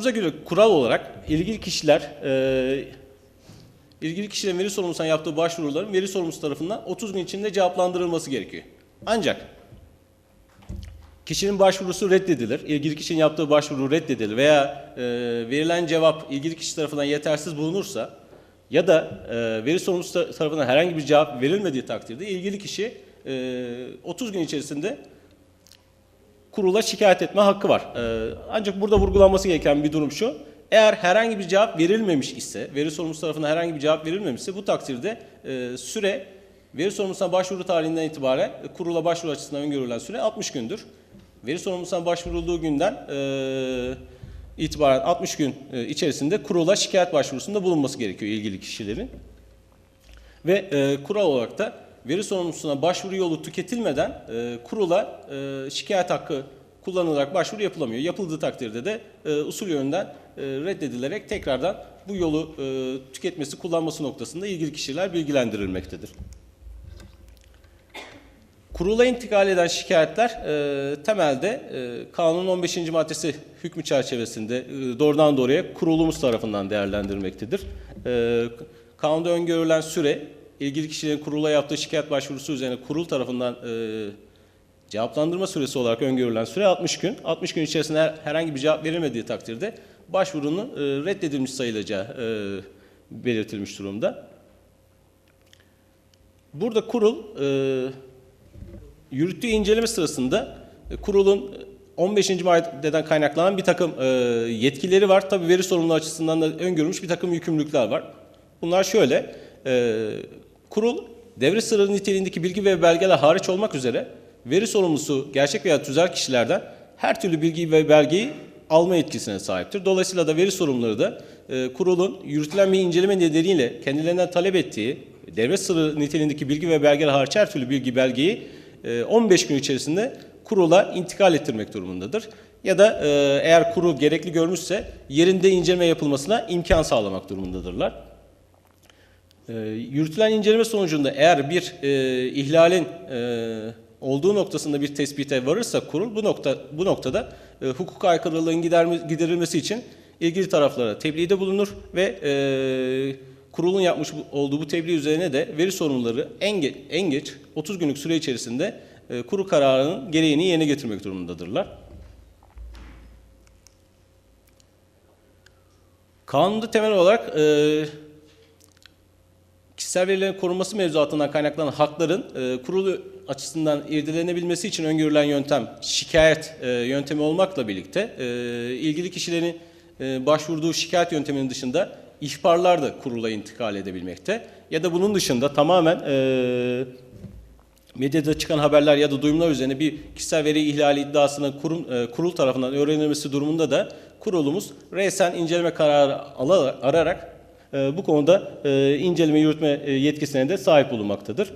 Kanunumuza göre kural olarak ilgili kişiler e, ilgili kişilerin veri sorumlusuna yaptığı başvuruların veri sorumlusu tarafından 30 gün içinde cevaplandırılması gerekiyor. Ancak kişinin başvurusu reddedilir, ilgili kişinin yaptığı başvuru reddedilir veya e, verilen cevap ilgili kişi tarafından yetersiz bulunursa ya da e, veri sorumlusu tar- tarafından herhangi bir cevap verilmediği takdirde ilgili kişi e, 30 gün içerisinde kurula şikayet etme hakkı var. Ee, ancak burada vurgulanması gereken bir durum şu. Eğer herhangi bir cevap verilmemiş ise, veri sorumlusu tarafından herhangi bir cevap verilmemişse bu takdirde e, süre veri sorumlusuna başvuru tarihinden itibaren e, kurula başvuru açısından öngörülen süre 60 gündür. Veri sorumlusuna başvurulduğu günden e, itibaren 60 gün içerisinde kurula şikayet başvurusunda bulunması gerekiyor ilgili kişilerin. Ve kural olarak da veri sorumlusuna başvuru yolu tüketilmeden e, kurula e, şikayet hakkı kullanılarak başvuru yapılamıyor. Yapıldığı takdirde de e, usul yönden e, reddedilerek tekrardan bu yolu e, tüketmesi, kullanması noktasında ilgili kişiler bilgilendirilmektedir. Kurula intikal eden şikayetler e, temelde e, kanunun 15. maddesi hükmü çerçevesinde e, doğrudan doğruya kurulumuz tarafından değerlendirilmektedir. E, kanunda öngörülen süre ilgili kişilerin kurula yaptığı şikayet başvurusu üzerine kurul tarafından e, cevaplandırma süresi olarak öngörülen süre 60 gün. 60 gün içerisinde her- herhangi bir cevap verilmediği takdirde başvurunun e, reddedilmiş sayılacağı e, belirtilmiş durumda. Burada kurul e, yürüttüğü inceleme sırasında e, kurulun 15. maddeden kaynaklanan bir takım e, yetkileri var. Tabii veri sorumluluğu açısından da öngörülmüş bir takım yükümlülükler var. Bunlar şöyle. e, kurul devre sırrı niteliğindeki bilgi ve belgeler hariç olmak üzere veri sorumlusu gerçek veya tüzel kişilerden her türlü bilgiyi ve belgeyi alma yetkisine sahiptir. Dolayısıyla da veri sorumluları da e, kurulun yürütülen bir inceleme nedeniyle kendilerinden talep ettiği devre sırrı niteliğindeki bilgi ve belgeler hariç her türlü bilgi belgeyi e, 15 gün içerisinde kurula intikal ettirmek durumundadır. Ya da e, eğer kurul gerekli görmüşse yerinde inceleme yapılmasına imkan sağlamak durumundadırlar. E, yürütülen inceleme sonucunda eğer bir e, ihlalin e, olduğu noktasında bir tespite varırsa kurul bu nokta bu noktada e, hukuk aykırılığın giderilmesi için ilgili taraflara tebliğde bulunur ve e, kurulun yapmış olduğu bu tebliğ üzerine de veri sorumluları en, ge- en geç 30 günlük süre içerisinde e, kuru kararının gereğini yerine getirmek durumundadırlar. Kanunda temel olarak e, kişisel verilerin korunması mevzuatından kaynaklanan hakların e, kurulu açısından irdelenebilmesi için öngörülen yöntem şikayet e, yöntemi olmakla birlikte e, ilgili kişilerin e, başvurduğu şikayet yönteminin dışında ihbarlar da kurula intikal edebilmekte. Ya da bunun dışında tamamen e, medyada çıkan haberler ya da duyumlar üzerine bir kişisel veri ihlali iddiasının kurum, e, kurul tarafından öğrenilmesi durumunda da kurulumuz resen inceleme kararı ala- ararak bu konuda e, inceleme yürütme e, yetkisine de sahip bulunmaktadır.